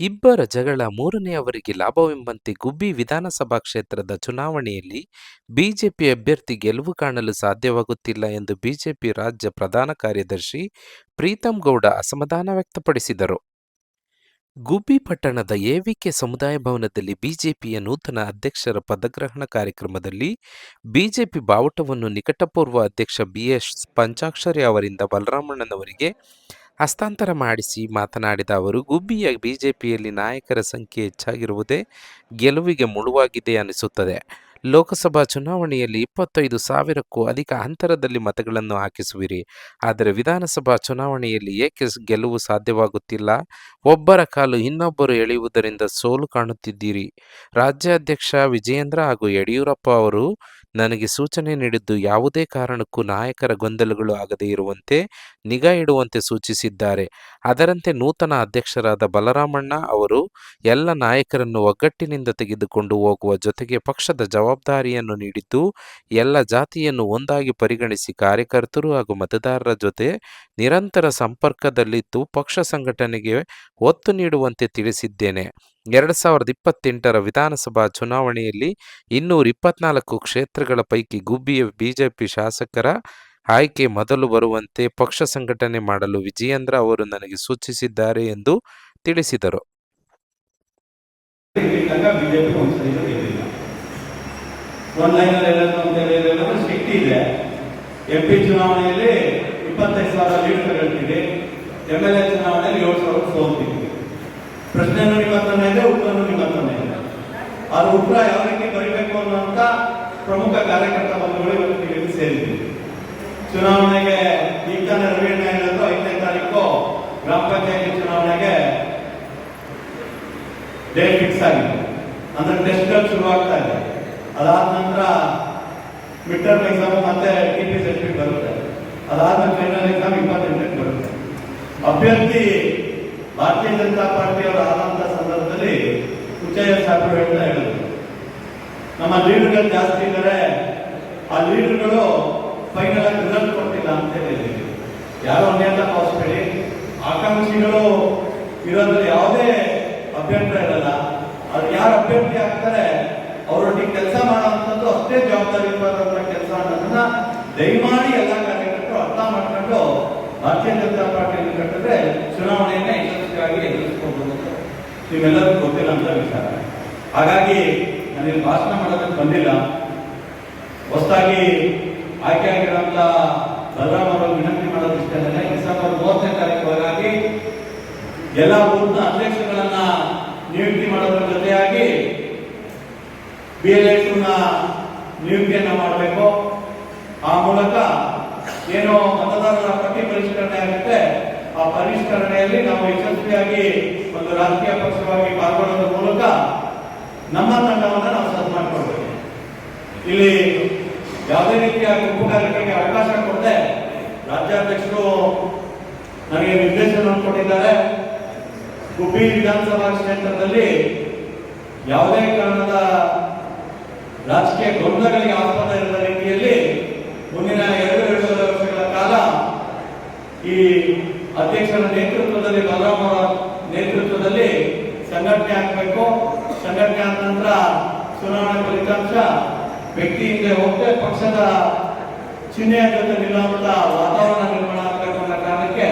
ಇಬ್ಬರ ಜಗಳ ಮೂರನೆಯವರಿಗೆ ಲಾಭವೆಂಬಂತೆ ಗುಬ್ಬಿ ವಿಧಾನಸಭಾ ಕ್ಷೇತ್ರದ ಚುನಾವಣೆಯಲ್ಲಿ ಬಿಜೆಪಿ ಅಭ್ಯರ್ಥಿ ಗೆಲುವು ಕಾಣಲು ಸಾಧ್ಯವಾಗುತ್ತಿಲ್ಲ ಎಂದು ಬಿಜೆಪಿ ರಾಜ್ಯ ಪ್ರಧಾನ ಕಾರ್ಯದರ್ಶಿ ಪ್ರೀತಂ ಗೌಡ ಅಸಮಾಧಾನ ವ್ಯಕ್ತಪಡಿಸಿದರು. ಗುಬ್ಬಿ ಪಟ್ಟಣದ ಎವಿಕೆ ಸಮುದಾಯ ಭವನದಲ್ಲಿ ಬಿಜೆಪಿಯ ನೂತನ ಅಧ್ಯಕ್ಷರ ಪದಗ್ರಹಣ ಕಾರ್ಯಕ್ರಮದಲ್ಲಿ ಬಿಜೆಪಿ ಬಾವುಟವನ್ನು ನಿಕಟಪೂರ್ವ ಅಧ್ಯಕ್ಷ ಬಿಎಸ್ ಪಂಚಾಕ್ಷರಿ ಅವರಿಂದ ಬಲರಾಮಣ್ಣನವರಿಗೆ ಹಸ್ತಾಂತರ ಮಾಡಿಸಿ ಮಾತನಾಡಿದ ಅವರು, ಗುಬ್ಬಿಯ ಬಿಜೆಪಿಯಲ್ಲಿ ನಾಯಕರ ಸಂಖ್ಯೆ ಹೆಚ್ಚಾಗಿರುವುದೇ ಗೆಲುವಿಗೆ ಮುಳುವಾಗಿದೆ ಅನಿಸುತ್ತದೆ. ಲೋಕಸಭಾ ಚುನಾವಣೆಯಲ್ಲಿ ಇಪ್ಪತ್ತೈದು ಸಾವಿರಕ್ಕೂ ಅಧಿಕ ಅಂತರದಲ್ಲಿ ಮತಗಳನ್ನು ಹಾಕಿಸುವಿರಿ. ಆದರೆ ವಿಧಾನಸಭಾ ಚುನಾವಣೆಯಲ್ಲಿ ಏಕೆ ಗೆಲುವು ಸಾಧ್ಯವಾಗುತ್ತಿಲ್ಲ? ಒಬ್ಬರ ಕಾಲು ಇನ್ನೊಬ್ಬರು ಎಳೆಯುವುದರಿಂದ ಸೋಲು ಕಾಣುತ್ತಿದ್ದೀರಿ. ರಾಜ್ಯಾಧ್ಯಕ್ಷ ವಿಜಯೇಂದ್ರ ಹಾಗೂ ಯಡಿಯೂರಪ್ಪ ಅವರು ನನಗೆ ಸೂಚನೆ ನೀಡಿದ್ದು ಯಾವುದೇ ಕಾರಣಕ್ಕೂ ನಾಯಕರ ಗೊಂದಲಗಳು ಆಗದೇ ಇರುವಂತೆ ನಿಗಾ ಇಡುವಂತೆ ಸೂಚಿಸಿದ್ದಾರೆ. ಅದರಂತೆ ನೂತನ ಅಧ್ಯಕ್ಷರಾದ ಬಲರಾಮಣ್ಣ ಅವರು ಎಲ್ಲ ನಾಯಕರನ್ನು ಒಗ್ಗಟ್ಟಿನಿಂದ ತೆಗೆದುಕೊಂಡು ಹೋಗುವ ಜೊತೆಗೆ ಪಕ್ಷದ ಜವಾಬ್ದಾರಿಯನ್ನು ನೀಡಿದ್ದು, ಎಲ್ಲ ಜಾತಿಯನ್ನು ಒಂದಾಗಿ ಪರಿಗಣಿಸಿ ಕಾರ್ಯಕರ್ತರು ಹಾಗೂ ಮತದಾರರ ಜೊತೆ ನಿರಂತರ ಸಂಪರ್ಕದಲ್ಲಿದ್ದು ಪಕ್ಷ ಸಂಘಟನೆಗೆ ಒತ್ತು ನೀಡುವಂತೆ ತಿಳಿಸಿದ್ದೇನೆ. ಎರಡು ಸಾವಿರದ ಇಪ್ಪತ್ತೆಂಟರ ವಿಧಾನಸಭಾ ಚುನಾವಣೆಯಲ್ಲಿ ಇನ್ನೂರ ಇಪ್ಪತ್ನಾಲ್ಕು ಕ್ಷೇತ್ರಗಳ ಪೈಕಿ ಗುಬ್ಬಿಯ ಬಿಜೆಪಿ ಶಾಸಕರ ಆಯ್ಕೆ ಮೊದಲು ಬರುವಂತೆ ಪಕ್ಷ ಸಂಘಟನೆ ಮಾಡಲು ವಿಜಯೇಂದ್ರ ಅವರು ನನಗೆ ಸೂಚಿಸಿದ್ದಾರೆ ಎಂದು ತಿಳಿಸಿದರು. ಬಿಜೆಪಿ ಒಂದು ಸರಿ ಗೆದ್ದಿಲ್ಲ ಒನ್ ಲೈನಲ್ಲಿ ಎಲ್ಲರೂ ಅಂತ ಹೇಳಿದ್ರೆ ಶಕ್ತಿ ಇದೆ ಎಂ ಚುನಾವಣೆಯಲ್ಲಿ ಇಪ್ಪತ್ತೈದು ಸಾವಿರ ಎಂ ಎಲ್ ಎ ಚುನಾವಣೆಯಲ್ಲಿ ಏಳು ಸಾವಿರ ಪ್ರಶ್ನೆನೂ ಹತ್ರನೇ ಇದೆ ಉತ್ತರನೂ ಹತ್ರನೇ ಇದೆ. ಅದು ಉತ್ತರ ಯಾವ ರೀತಿ ಬರೀಬೇಕು ಅನ್ನುವಂತ ಪ್ರಮುಖ ಕಾರ್ಯಕರ್ತ ಬಂಧುಗಳು ಇವತ್ತು ನಿಮಗೆ ಸೇರಿದ್ವಿ. ಚುನಾವಣೆಗೆ ಈಗ ತಾನೇ ರವೀಣ್ಣ ಹೇಳಿದ್ರು ಐದನೇ ತಾರೀಕು ಗ್ರಾಮ ಪಂಚಾಯತಿ ಚುನಾವಣೆಗೆ ಡೇಟ್ ಫಿಕ್ಸ್ ಆಗಿದೆ. ಅಂದ್ರೆ ಟೆಸ್ಟ್ ಶುರು ಆಗ್ತಾ ಇದೆ. ಅದಾದ ನಂತರ ಮಿಡ್ ಟರ್ಮ್ ಎಕ್ಸಾಮ್ ಮತ್ತೆ ಟಿ ಪಿ ಸೆಟ್ ಬರುತ್ತೆ. ಅದಾದ ಫೈನಲ್ ಎಕ್ಸಾಮ್ ಇಪ್ಪತ್ತೆಂಟಕ್ಕೆ ಬರುತ್ತೆ. ಅಭ್ಯರ್ಥಿ ಭಾರತೀಯ ಜನತಾ ಪಾರ್ಟಿಯವರು ಆದಂತ ಸಂದರ್ಭದಲ್ಲಿ ಉಚ್ಚಯ ಸಾಹೇಬರು ಹೇಳ್ತಾ ಹೇಳಿದ್ರು ನಮ್ಮ ಲೀಡರ್ಗಳು ಜಾಸ್ತಿ ಇದ್ದಾರೆ. ಆ ಲೀಡರ್ಗಳು ಫೈನಲ್ ಆಗಿ ರಿಸಲ್ಟ್ ಕೊಟ್ಟಿಲ್ಲ ಅಂತ ಹೇಳಿದ್ವಿ ಯಾರೋ ಅನ್ಯಾಯ ಭಾವಿಸ್ಬೇಡಿ. ಆಕಾಂಕ್ಷಿಗಳು ಇರೋದ್ರಲ್ಲಿ ಯಾವುದೇ ಅಭ್ಯರ್ಥಿ ಇರಲ್ಲ. ಅದು ಯಾರು ಅಭ್ಯರ್ಥಿ ಆಗ್ತಾರೆ, ಅವರೊಟ್ಟಿಗೆ ಕೆಲಸ ಮಾಡುವಂಥದ್ದು ಅಷ್ಟೇ ಜವಾಬ್ದಾರಿ ಕೆಲಸ ಅನ್ನೋದನ್ನ ದಯಮಾಡಿ ಎಲ್ಲ ಕಾರ್ಯಕರ್ತರು ಅರ್ಥ ಮಾಡ್ಕೊಂಡು ಭಾರತೀಯ ಜನತಾ ಪಾರ್ಟಿಯನ್ನು ಕಟ್ಟಿದ್ರೆ ಅಂತ ನೀವೆಲ್ಲರಿಗೂ ಗೊತ್ತಿಲ್ಲ ಅಂತ ವಿಚಾರ. ಹಾಗಾಗಿ ನನಗೆ ಭಾಷಣ ಮಾಡೋದಕ್ಕೆ ಬಂದಿಲ್ಲ. ಹೊಸದಾಗಿ ಆಯ್ಕೆ ಆಗಿರೋಂಥ ಬಲರಾಮ್ ಅವರು ವಿನಂತಿ ಮಾಡೋದು ಇಷ್ಟ ಡಿಸೆಂಬರ್ ಮೂವತ್ತನೇ ತಾರೀಕು ಹೊರಗಾಗಿ ಎಲ್ಲ ಊರಿನ ಅಧ್ಯಕ್ಷಗಳನ್ನ ನಿಯುಕ್ತಿ ಮಾಡೋದ್ರ ಜೊತೆಯಾಗಿ ಬಿ ಎಲ್ನ ನಿಯುಕ್ತಿಯನ್ನ ಮಾಡಬೇಕು. ಆ ಮೂಲಕ ಏನು ಮತದಾರರ ಪಟ್ಟಿ ಪರಿಷ್ಕರಣೆ ಪರಿಷ್ಕರಣೆಯಲ್ಲಿ ನಾವು ಯಶಸ್ವಿಯಾಗಿ ಒಂದು ರಾಜಕೀಯ ಪಕ್ಷವಾಗಿ ಪಾಲ್ಗೊಳ್ಳೋದ್ರ ಮೂಲಕ ನಮ್ಮ ತಂಡವನ್ನು ನಾವು ಸದ್ ಮಾಡಿಕೊಳ್ಬೇಕು. ಇಲ್ಲಿ ಯಾವುದೇ ರೀತಿಯ ಗುಂಪುಗಾರಿಕೆಗೆ ಅವಕಾಶ ಕೊಡದೆ ರಾಜ್ಯಾಧ್ಯಕ್ಷರು ನನಗೆ ನಿರ್ದೇಶನವನ್ನು ಕೊಟ್ಟಿದ್ದಾರೆ. ಗುಬ್ಬಿ ವಿಧಾನಸಭಾ ಕ್ಷೇತ್ರದಲ್ಲಿ ಯಾವುದೇ ಕಾರಣದ ರಾಜಕೀಯ ಗೊಂದಲಗಳಿಗೆ ಆಸ್ಪದ ಇರದ ರೀತಿಯಲ್ಲಿ ಮುಂದಿನ ಎರಡು ಎರಡು ವರ್ಷಗಳ ಕಾಲ ಈ ಅಧ್ಯಕ್ಷರ ನೇತೃತ್ವದಲ್ಲಿ ಬಲರಾಮ್ ಅವರ ನೇತೃತ್ವದಲ್ಲಿ ಸಂಘಟನೆ ಆಗಬೇಕು. ಸಂಘಟನೆ ಆದ ನಂತರ ಚುನಾವಣೆ ಫಲಿತಾಂಶ ವ್ಯಕ್ತಿಯಿಂದ ಹೋಗದೆ ಪಕ್ಷದ ಚಿಹ್ನೆಯ ಜೊತೆ ನಿಲ್ಲುವಂತ ವಾತಾವರಣ ನಿರ್ಮಾಣ ಆಗಬೇಕು ಅನ್ನೋ ಕಾರಣಕ್ಕೆ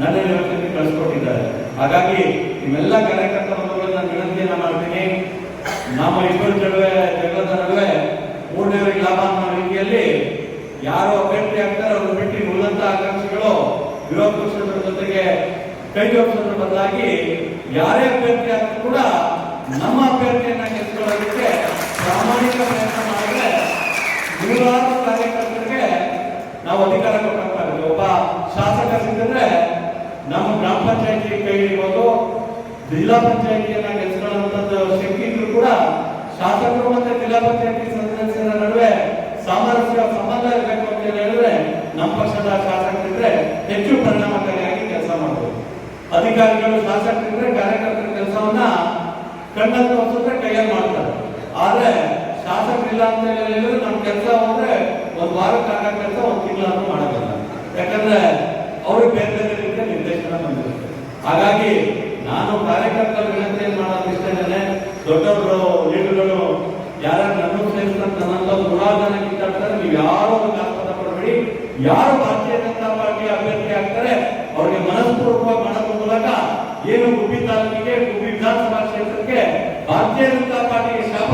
ನನ್ನ ಇವತ್ತಿಗೆ ಕಳಿಸ್ಕೊಟ್ಟಿದ್ದಾರೆ. ಹಾಗಾಗಿ ನಿಮ್ಮೆಲ್ಲ ಕಾರ್ಯಕರ್ತ ಬಂಧುಗಳನ್ನ ಮಾಡ್ತೀನಿ. ನಮ್ಮ ಇಬ್ಬರು ನಡುವೆ ಜಗಳದ ನಡುವೆ ಮೂರನೇ ಲಾಭ ಅನ್ನೋ ರೀತಿಯಲ್ಲಿ ಯಾರು ಅಭ್ಯರ್ಥಿ ಆಗ್ತಾರೆ, ಅವ್ರನ್ನ ಬಿಟ್ಟು ಉಳಿದಂತ ಆಕಾಂಕ್ಷಿಗಳು, ವಿರೋಧ ಜೊತೆಗೆ ಕೈ ಜೋಡಿಸೋದ್ರ ಬದಲಾಗಿ ಯಾರೇ ಅಭ್ಯರ್ಥಿ ಆದರೂ ಕೂಡ ನಮ್ಮ ಅಭ್ಯರ್ಥಿಯನ್ನ ಗೆಲ್ಸ್ಕೊಳ್ಳೋದಕ್ಕೆ ಪ್ರಾಮಾಣಿಕ ಪ್ರಯತ್ನ ಮಾಡಿದ್ರೆ ನೂರಾರು ಕಾರ್ಯಕರ್ತರಿಗೆ ನಾವು ಅಧಿಕಾರ ಕೊಟ್ಟಂತಾಗುತ್ತೆ ಒಬ್ಬ ಶಾಸಕರಿದ್ದರೆ ನಮ್ಮ ಗ್ರಾಮ ಪಂಚಾಯತಿ ಕೈ ಜಿಲ್ಲಾ ಪಂಚಾಯತಿಯನ್ನ ಗೆಲ್ಸ್ಕೊಳ್ಳುವಂಥದ್ದು ಶಕ್ತಿ ಇದ್ರು ಕೂಡ ಶಾಸಕರು ಮತ್ತೆ ಜಿಲ್ಲಾ ಪಂಚಾಯತಿ ಸದಸ್ಯರ ನಡುವೆ ಅಧಿಕಾರಿಗಳು, ಶಾಸಕರಿದ್ರೆ ಕಾರ್ಯಕರ್ತರ ಕೆಲಸವನ್ನ ಕಣ್ಣಂತ ಹೊಸತ್ರ ಕೈಯಲ್ಲಿ ಮಾಡ್ತಾರೆ. ಆದ್ರೆ ಶಾಸಕರಿಲ್ಲ ಅಂತ ಹೇಳಿದ್ರೆ ನಮ್ಮ ಕೆಲಸ ಹೋದ್ರೆ ಒಂದು ವಾರಕ್ಕೆ ಆಗೋ ಕೆಲಸ ಒಂದು ತಿಂಗಳನ್ನು ಮಾಡೋದಿಲ್ಲ ಯಾಕಂದ್ರೆ ಅವ್ರಿಗೆ ಬೇರೆ ಬೇರೆ ರೀತಿಯ ನಿರ್ದೇಶನ ಬಂದಿದೆ ಹಾಗಾಗಿ ನಾನು ಕಾರ್ಯಕರ್ತರ ವಿನಂತಿ ಮಾಡೋದು ಇಷ್ಟೇನೆ ದೊಡ್ಡವರು, ಲೀಡರ್ಗಳು ಯಾರು ನನ್ನ ಸೇರಿಸಿದಂತ ನನ್ನಂತ ನೂರಾರು ಕಿತ್ತಾಡ್ತಾರೆ, ನೀವು ಯಾರು ಒಂದು ಯಾರು ಭಾರತೀಯ ಜನತಾ ಪಾರ್ಟಿ ಅಭ್ಯರ್ಥಿ ಆಗ್ತಾರೆ, ಅವ್ರಿಗೆ ಮನಸ್ಪೂರ್ವಕ ಏನು ಗುಬ್ಬಿ ತಾಲೂಕಿಗೆ ಗುಬ್ಬಿ ವಿಧಾನಸಭಾ ಕ್ಷೇತ್ರಕ್ಕೆ ಭಾರತೀಯ ಜನತಾ ಪಾರ್ಟಿಗೆ ಶಾಪ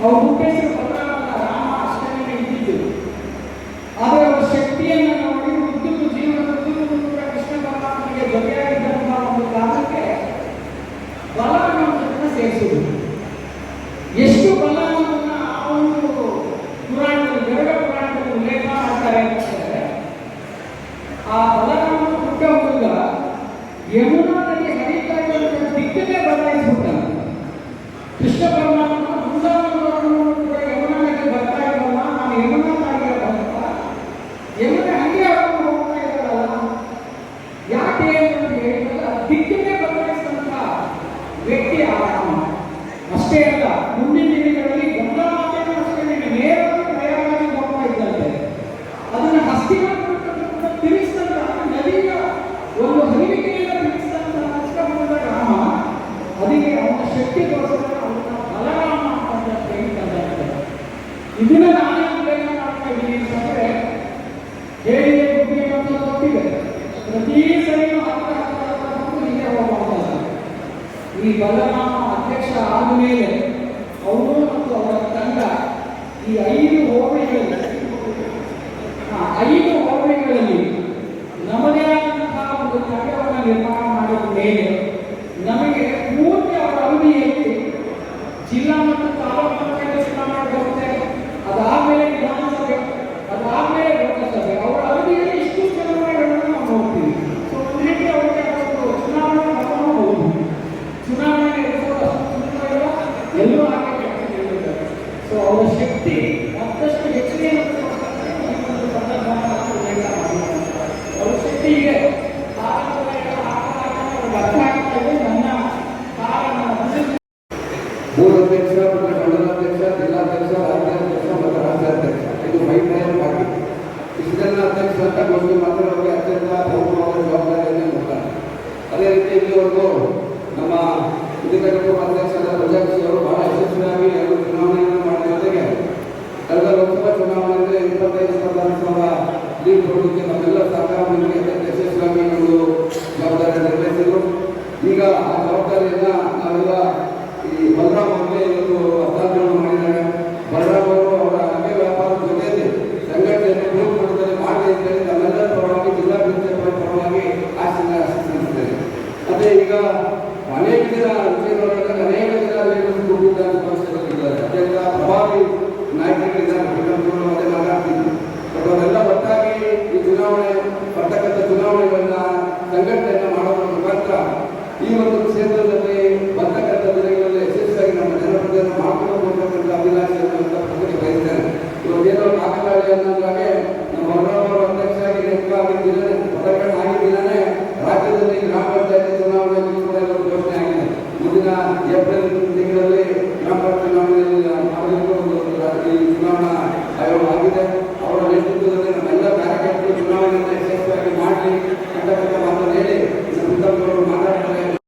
Algum texto tempo para amar. Boa noite,